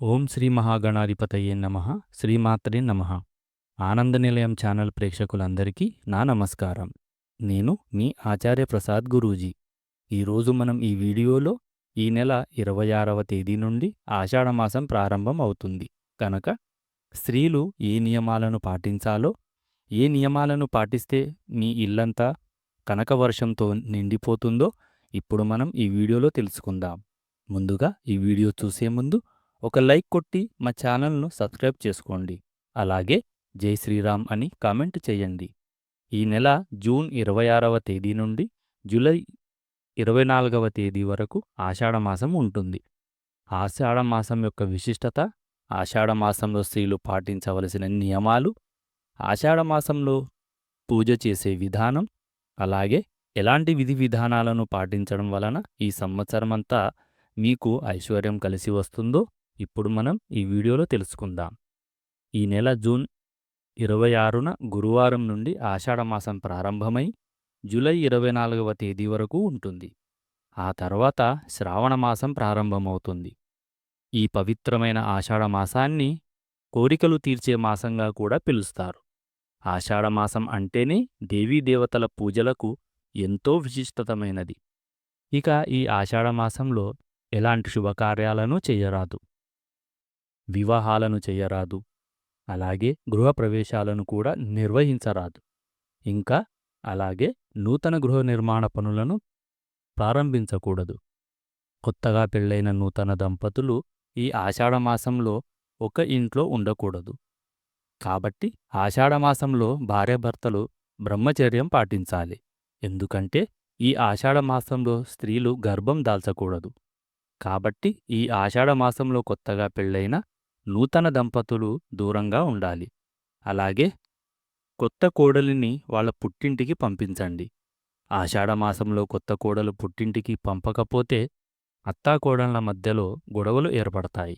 ఓం శ్రీ మహాగణాధిపతయే నమ. శ్రీమాత్రే నమ. ఆనంద నిలయం ఛానల్ ప్రేక్షకులందరికీ నా నమస్కారం. నేను మీ ఆచార్య ప్రసాద్ గురూజీ. ఈరోజు మనం ఈ వీడియోలో ఈ నెల ఇరవై ఆరవ తేదీ నుండి ఆషాఢమాసం ప్రారంభం అవుతుంది. కనుక స్త్రీలు ఏ నియమాలను పాటించాలో ఏ నియమాలను పాటిస్తే మీ ఇల్లంతా కనకవర్షంతో నిండిపోతుందో ఇప్పుడు మనం ఈ వీడియోలో తెలుసుకుందాం. ముందుగా ఈ వీడియో చూసే ముందు ఒక లైక్ కొట్టి మా ఛానల్ను సబ్స్క్రైబ్ చేసుకోండి. అలాగే జై శ్రీరామ్ అని కామెంట్ చేయండి. ఈ నెల జూన్ ఇరవై ఆరవ తేదీ నుండి జూలై ఇరవై నాలుగవ తేదీ వరకు ఆషాఢమాసం ఉంటుంది. ఆషాఢమాసం యొక్క విశిష్టత ఆషాఢమాసంలో స్త్రీలు పాటించవలసిన నియమాలు ఆషాఢమాసంలో పూజ చేసే విధానం అలాగే ఎలాంటి విధి విధానాలను పాటించడం వలన ఈ సంవత్సరమంతా మీకు ఐశ్వర్యం కలిసి వస్తుందో ఇప్పుడు మనం ఈ వీడియోలో తెలుసుకుందాం. ఈ నెల జూన్ ఇరవై ఆరున గురువారం నుండి ఆషాఢమాసం ప్రారంభమై జూలై ఇరవై నాలుగవ తేదీ వరకు ఉంటుంది. ఆ తర్వాత శ్రావణమాసం ప్రారంభమవుతుంది. ఈ పవిత్రమైన ఆషాఢమాసాన్ని కోరికలు తీర్చే మాసంగా కూడా పిలుస్తారు. ఆషాఢమాసం అంటేనే దేవీదేవతల పూజలకు ఎంతో విశిష్టతమైనది. ఇక ఈ ఆషాఢమాసంలో ఎలాంటి శుభకార్యాలను చేయరాదు. వివాహాలను చేయరాదు. అలాగే గృహప్రవేశాలను కూడా నిర్వహించరాదు. ఇంకా అలాగే నూతన గృహ నిర్మాణ పనులను ప్రారంభించకూడదు. కొత్తగా పెళ్ళైన నూతన దంపతులు ఈ ఆషాఢమాసంలో ఒక ఇంట్లో ఉండకూడదు. కాబట్టి ఆషాఢమాసంలో భార్యాభర్తలు బ్రహ్మచర్యం పాటించాలి. ఎందుకంటే ఈ ఆషాఢమాసంలో స్త్రీలు గర్భం దాల్చకూడదు. కాబట్టి ఈ ఆషాఢమాసంలో కొత్తగా పెళ్ళైన నూతన దంపతులు దూరంగా ఉండాలి. అలాగే కొత్త కోడలిని వాళ్ళ పుట్టింటికి పంపించండి. ఆషాఢమాసంలో కొత్త కోడలు పుట్టింటికి పంపకపోతే అత్తాకోడళ్ళ మధ్యలో గొడవలు ఏర్పడతాయి.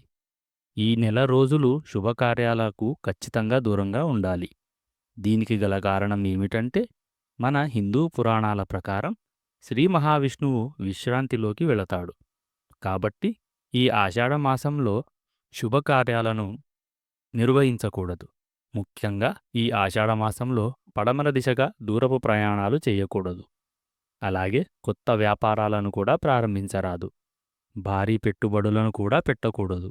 ఈ నెల రోజులు శుభకార్యాలకు ఖచ్చితంగా దూరంగా ఉండాలి. దీనికి గల కారణం ఏమిటంటే మన హిందూ పురాణాల ప్రకారం శ్రీ మహావిష్ణువు విశ్రాంతిలోకి వెళతాడు. కాబట్టి ఈ ఆషాఢమాసంలో శుభకార్యాలను నిర్వహించకూడదు. ముఖ్యంగా ఈ ఆషాఢమాసంలో పడమర దిశగా దూరపు ప్రయాణాలు చేయకూడదు. అలాగే కొత్త వ్యాపారాలను కూడా ప్రారంభించరాదు. భారీ పెట్టుబడులను కూడా పెట్టకూడదు.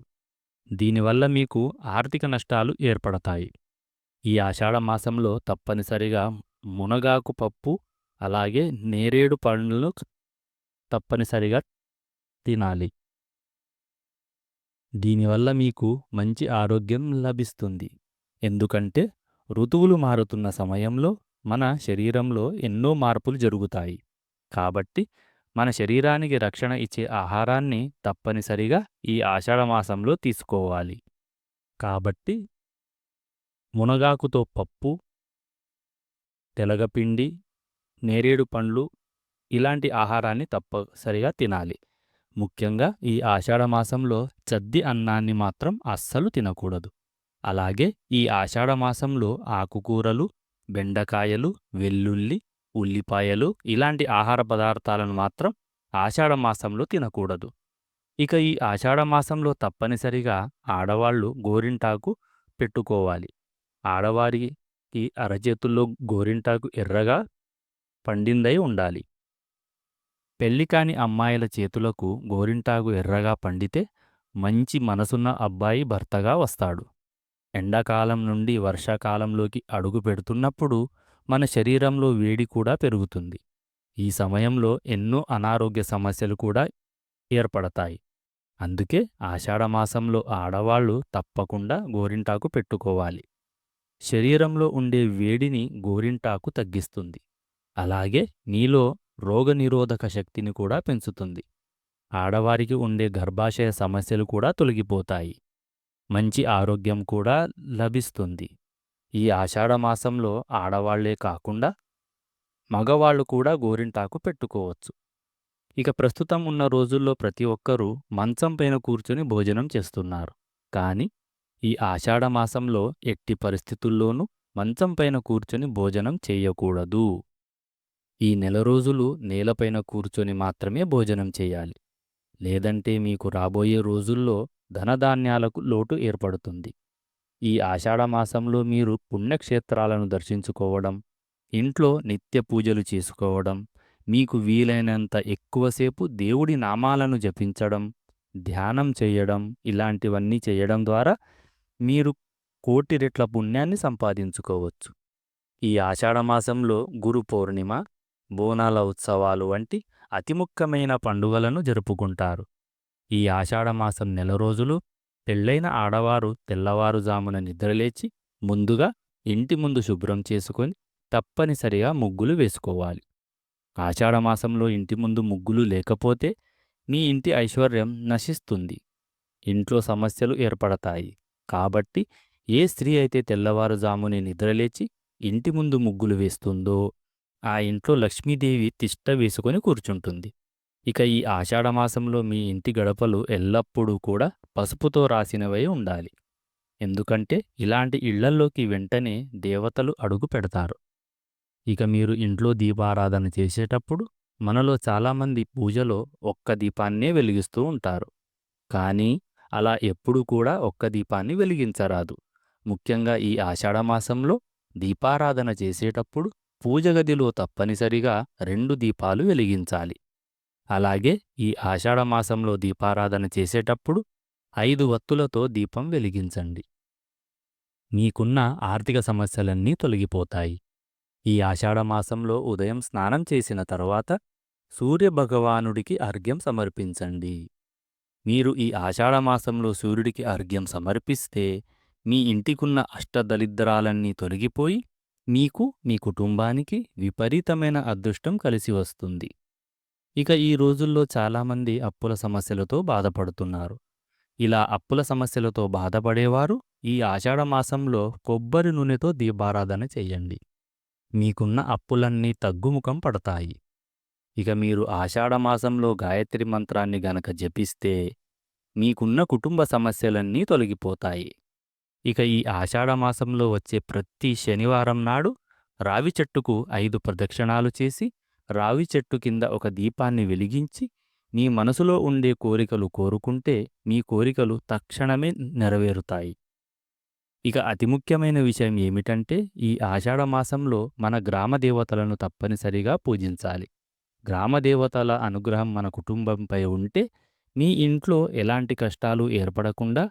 దీనివల్ల మీకు ఆర్థిక నష్టాలు ఏర్పడతాయి. ఈ ఆషాఢమాసంలో తప్పనిసరిగా మునగాకు పప్పు అలాగే నేరేడు పండ్లను తప్పనిసరిగా తినాలి. దీనివల్ల మీకు మంచి ఆరోగ్యం లభిస్తుంది. ఎందుకంటే ఋతువులు మారుతున్న సమయంలో మన శరీరంలో ఎన్నో మార్పులు జరుగుతాయి. కాబట్టి మన శరీరానికి రక్షణ ఇచ్చే ఆహారాన్ని తప్పనిసరిగా ఈ ఆషాఢమాసంలో తీసుకోవాలి. కాబట్టి మునగాకుతో పప్పు తెలగపిండి నేరేడు పండ్లు ఇలాంటి ఆహారాన్ని తప్పనిసరిగా తినాలి. ముఖ్యంగా ఈ ఆషాఢమాసంలో చద్ది అన్నాన్ని మాత్రం అస్సలు తినకూడదు. అలాగే ఈ ఆషాఢమాసంలో ఆకుకూరలు బెండకాయలు వెల్లుల్లి ఉల్లిపాయలు ఇలాంటి ఆహార పదార్థాలను మాత్రం ఆషాఢమాసంలో తినకూడదు. ఇక ఈ ఆషాఢమాసంలో తప్పనిసరిగా ఆడవాళ్ళు గోరింటాకు పెట్టుకోవాలి. ఆడవారికి అరచేతుల్లో గోరింటాకు ఎర్రగా పండిందై ఉండాలి. పెళ్ళికాని అమ్మాయిల చేతులకు గోరింటాకు ఎర్రగా పండితే మంచి మనసున్న అబ్బాయి భర్తగా వస్తాడు. ఎండాకాలం నుండి వర్షాకాలంలోకి అడుగు పెడుతున్నప్పుడు మన శరీరంలో వేడి కూడా పెరుగుతుంది. ఈ సమయంలో ఎన్నో అనారోగ్య సమస్యలు కూడా ఏర్పడతాయి. అందుకే ఆషాఢమాసంలో ఆడవాళ్ళు తప్పకుండా గోరింటాకు పెట్టుకోవాలి. శరీరంలో ఉండే వేడిని గోరింటాకు తగ్గిస్తుంది. అలాగే నీలో రోగనిరోధక శక్తిని కూడా పెంచుతుంది. ఆడవారికి ఉండే గర్భాశయ సమస్యలు కూడా తొలగిపోతాయి. మంచి ఆరోగ్యం కూడా లభిస్తుంది. ఈ ఆషాఢమాసంలో ఆడవాళ్ళే కాకుండా మగవాళ్ళు కూడా గోరింటాకు పెట్టుకోవచ్చు. ఇక ప్రస్తుతం ఉన్న రోజుల్లో ప్రతి ఒక్కరూ మంచం పైన కూర్చుని భోజనం చేస్తున్నారు. కానీ ఈ ఆషాఢమాసంలో ఎట్టి పరిస్థితుల్లోనూ మంచం పైన కూర్చుని భోజనం చేయకూడదు. ఈ నెల రోజులు నేలపైన కూర్చొని మాత్రమే భోజనం చేయాలి. లేదంటే మీకు రాబోయే రోజుల్లో ధనధాన్యాలకు లోటు ఏర్పడుతుంది. ఈ ఆషాఢమాసంలో మీరు పుణ్యక్షేత్రాలను దర్శించుకోవడం ఇంట్లో నిత్య పూజలు చేసుకోవడం మీకు వీలైనంత ఎక్కువసేపు దేవుడి నామాలను జపించడం ధ్యానం చేయడం ఇలాంటివన్నీ చేయడం ద్వారా మీరు కోటి రెట్ల పుణ్యాన్ని సంపాదించుకోవచ్చు. ఈ ఆషాఢమాసంలో గురు పౌర్ణిమ బోనాల ఉత్సవాలు వంటి అతి ముఖ్యమైన పండుగలను జరుపుకుంటారు. ఈ ఆషాఢమాసం నెల రోజులు పెళ్ళైన ఆడవారు తెల్లవారుజామున నిద్రలేచి ముందుగా ఇంటి ముందు శుభ్రం చేసుకొని తప్పనిసరిగా ముగ్గులు వేసుకోవాలి. ఆషాఢమాసంలో ఇంటి ముందు ముగ్గులు లేకపోతే మీ ఇంటి ఐశ్వర్యం నశిస్తుంది. ఇంట్లో సమస్యలు ఏర్పడతాయి. కాబట్టి ఏ స్త్రీ అయితే తెల్లవారుజామునే నిద్రలేచి ఇంటి ముందు ముగ్గులు వేస్తుందో ఆ ఇంట్లో లక్ష్మీదేవి తిష్ట వేసుకొని కూర్చుంటుంది. ఇక ఈ ఆషాఢమాసంలో మీ ఇంటి గడపలు ఎల్లప్పుడూ కూడా పసుపుతో రాసినవై ఉండాలి. ఎందుకంటే ఇలాంటి ఇళ్ళల్లోకి వెంటనే దేవతలు అడుగు పెడతారు. ఇక మీరు ఇంట్లో దీపారాధన చేసేటప్పుడు మనలో చాలామంది పూజలో ఒక్క దీపాన్నే వెలిగిస్తూ ఉంటారు. కానీ అలా ఎప్పుడూ కూడా ఒక్క దీపాన్ని వెలిగించరాదు. ముఖ్యంగా ఈ ఆషాఢమాసంలో దీపారాధన చేసేటప్పుడు పూజగదిలో తప్పనిసరిగా రెండు దీపాలు వెలిగించాలి. అలాగే ఈ ఆషాఢమాసంలో దీపారాధన చేసేటప్పుడు ఐదు వత్తులతో దీపం వెలిగించండి. మీకున్న ఆర్థిక సమస్యలన్నీ తొలగిపోతాయి. ఈ ఆషాఢమాసంలో ఉదయం స్నానం చేసిన తరువాత సూర్యభగవానుడికి అర్ఘ్యం సమర్పించండి. మీరు ఈ ఆషాఢమాసంలో సూర్యుడికి అర్ఘ్యం సమర్పిస్తే మీ ఇంటికున్న అష్టదలిద్రాలన్నీ తొలగిపోయి మీకు మీ కుటుంబానికి విపరీతమైన అదృష్టం కలిసి వస్తుంది. ఇక ఈ రోజుల్లో చాలామంది అప్పుల సమస్యలతో బాధపడుతున్నారు. ఇలా అప్పుల సమస్యలతో బాధపడేవారు ఈ ఆషాఢమాసంలో కొబ్బరి నూనెతో దీపారాధన చెయ్యండి మీకున్న అప్పులన్నీ తగ్గుముఖం పడతాయి. ఇక మీరు ఆషాఢమాసంలో గాయత్రి మంత్రాన్ని గనక జపిస్తే మీకున్న కుటుంబ సమస్యలన్నీ తొలగిపోతాయి. ఇక ఈ ఆషాఢమాసంలో వచ్చే ప్రతి శనివారం నాడు రావి చెట్టుకు ఐదు ప్రదక్షిణాలు చేసి రావి చెట్టు కింద ఒక దీపాన్ని వెలిగించి మీ మనసులో ఉండే కోరికలు కోరుకుంటే మీ కోరికలు తక్షణమే నెరవేరుతాయి. ఇక అతి ముఖ్యమైన విషయం ఏమిటంటే ఈ ఆషాఢమాసంలో మన గ్రామ దేవతలను తప్పనిసరిగా పూజించాలి. గ్రామదేవతల అనుగ్రహం మన కుటుంబంపై ఉంటే మీ ఇంట్లో ఎలాంటి కష్టాలు ఏర్పడకుండా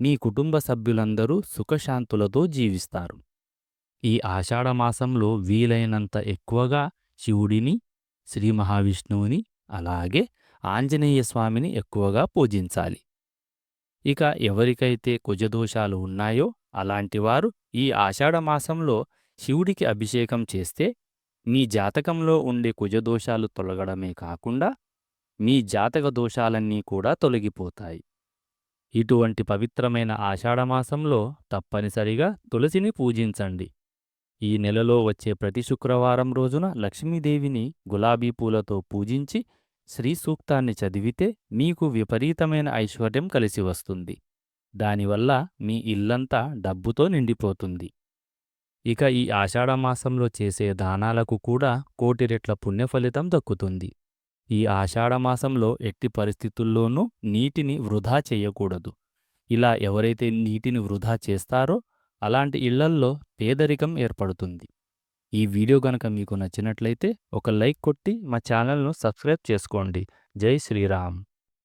మీ కుటుంబ సభ్యులందరూ సుఖశాంతులతో జీవిస్తారు. ఈ ఆషాఢమాసంలో వీలైనంత ఎక్కువగా శివుడిని శ్రీ మహావిష్ణువుని అలాగే ఆంజనేయ స్వామిని ఎక్కువగా పూజించాలి. ఇక ఎవరికైతే కుజదోషాలు ఉన్నాయో అలాంటివారు ఈ ఆషాఢమాసంలో శివుడికి అభిషేకం చేస్తే మీ జాతకంలో ఉండే కుజదోషాలు తొలగడమే కాకుండా మీ జాతక దోషాలన్నీ కూడా తొలగిపోతాయి. ఇటువంటి పవిత్రమైన ఆషాఢమాసంలో తప్పనిసరిగా తులసిని పూజించండి. ఈ నెలలో వచ్చే ప్రతి శుక్రవారం రోజున లక్ష్మీదేవిని గులాబీ పూలతో పూజించి శ్రీ సూక్తాన్ని చదివితే మీకు విపరీతమైన ఐశ్వర్యం కలిసి వస్తుంది. దానివల్ల మీ ఇల్లంతా డబ్బుతో నిండిపోతుంది. ఇక ఈ ఆషాఢమాసంలో చేసే దానాలకు కూడా కోటి రెట్ల పుణ్యఫలితం దక్కుతుంది. ఈ ఆషాఢమాసంలో ఎట్టి పరిస్థితుల్లోనూ నీటిని వృధా చేయకూడదు. ఇలా ఎవరైతే నీటిని వృధా చేస్తారో అలాంటి ఇళ్ళల్లో పేదరికం ఏర్పడుతుంది. ఈ వీడియో గనక మీకు నచ్చినట్లయితే ఒక లైక్ కొట్టి మా ఛానల్ను సబ్స్క్రైబ్ చేసుకోండి. జై శ్రీరామ్.